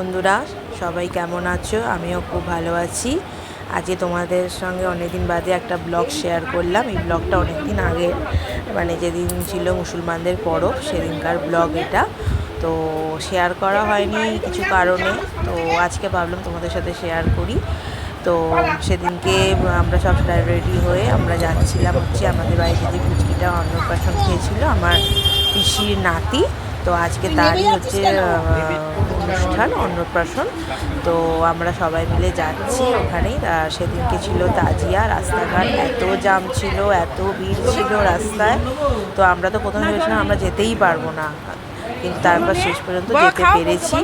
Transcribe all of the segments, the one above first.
বন্ধুরা, সবাই কেমন আছো? আমিও খুব ভালো আছি। আজকে তোমাদের সঙ্গে অনেকদিন বাদে একটা ব্লগ শেয়ার করলাম। এই ব্লগটা অনেকদিন আগে মানে যেদিন ছিল মুসলমানদের পরব, সেদিনকার ব্লগ এটা। তো শেয়ার করা হয়নি কিছু কারণে। তো আজকে ভাবলাম তোমাদের সাথে শেয়ার করি। তো সেদিনকে আমরা সব রেডি হয়ে আমরা যাচ্ছিলাম হচ্ছে আমাদের বাড়িতে যে পুচকিটা অন্নপ্রাশন খেয়েছিল আমার পিসির নাতি। তো আজকে তারই হচ্ছে অনুষ্ঠান অন্নপ্রাশন। তো আমরা সবাই মিলে যাচ্ছি ওখানেই। সেদিনকে ছিল তাজিয়া রাস্তাঘাট এত জাম ছিল এত ভিড় ছিল রাস্তায়। তো আমরা তো প্রথমে ভেবেছিলাম আমরা যেতেই পারব না। কিন্তু তারপর শেষ পর্যন্ত যেতে পেরেছি।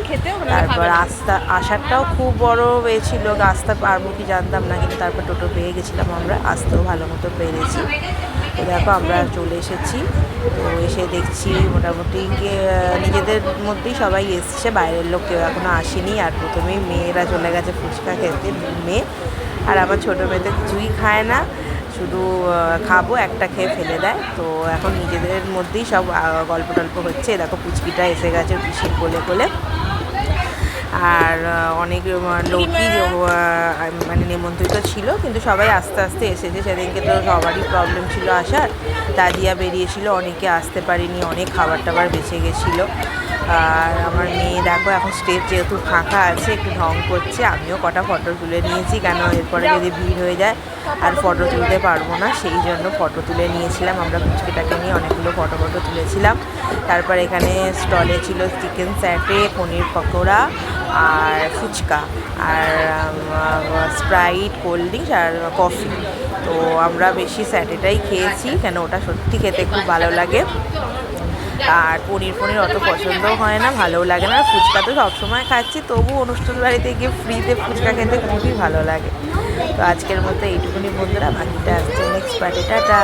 তারপর আস্তা আসারটাও খুব বড় হয়েছিল আসতে পারব কি জানতাম না কিন্তু তারপর টোটো পেয়ে গেছিলাম আমরা। আসতেও ভালো মতো পেরেছি। দেখো, আমরা চলে এসেছি। তো এসে দেখছি মোটামুটি নিজেদের মধ্যেই সবাই এসছে, বাইরের লোক কেউ এখনও আসেনি। আর প্রথমেই মেয়েরা চলে গেছে ফুচকা খেতে, মেয়ে। আর আমার ছোটো মেয়ে তো কিছুই খায় না, শুধু খাব, একটা খেয়ে ফেলে দেয়। তো এখন নিজেদের মধ্যেই সব গল্প টল্প হচ্ছে। দেখো, পুচকিটা এসে গেছে পিসির কোলে কোলে। আর অনেক লোকই মানে নিমন্ত্রিত ছিল, কিন্তু সবাই আস্তে আস্তে এসেছে। সেদিনকে তো সবারই প্রবলেম ছিল আসার। দাদিয়া বেরিয়েছিল, অনেকে আসতে পারিনি, অনেক খাবার টাবার বেঁচে গেছিল। আর আমার মেয়ে দেখো, এখন স্টেজ যেহেতু ফাঁকা আছে, একটু ঢং করছে, আমিও কটা ফটো তুলে নিয়েছি, কেন এরপরে যদি ভিড় হয়ে যায়, আর ফটো তুলতে পারব না, সেই জন্য ফটো তুলে নিয়েছিলাম। আমরা পুচকিটাকে নিয়ে অনেকগুলো ফটো ফটো তুলেছিলাম। তারপর এখানে স্টলে ছিল চিকেন স্যাটে পনির পকোড়া আর ফুচকা, আর স্প্রাইট কোল্ড ড্রিঙ্কস আর কফি তো আমরা বেশি স্যাটেটাই খেয়েছি, কেন ওটা সত্যি খেতে খুব ভালো লাগে। আর পনির পনির অত পছন্দও হয় না, ভালোও লাগে না। ফুচকা তো সবসময় খাচ্ছি, তবু অনুষ্ঠান বাড়িতে গিয়ে ফ্রিতে ফুচকা খেতে খুবই ভালো লাগে। তো আজকের মতো এইটুকুনি বন্ধুরা, বাকিটা আসছে নেক্সট পার্টি টাটা।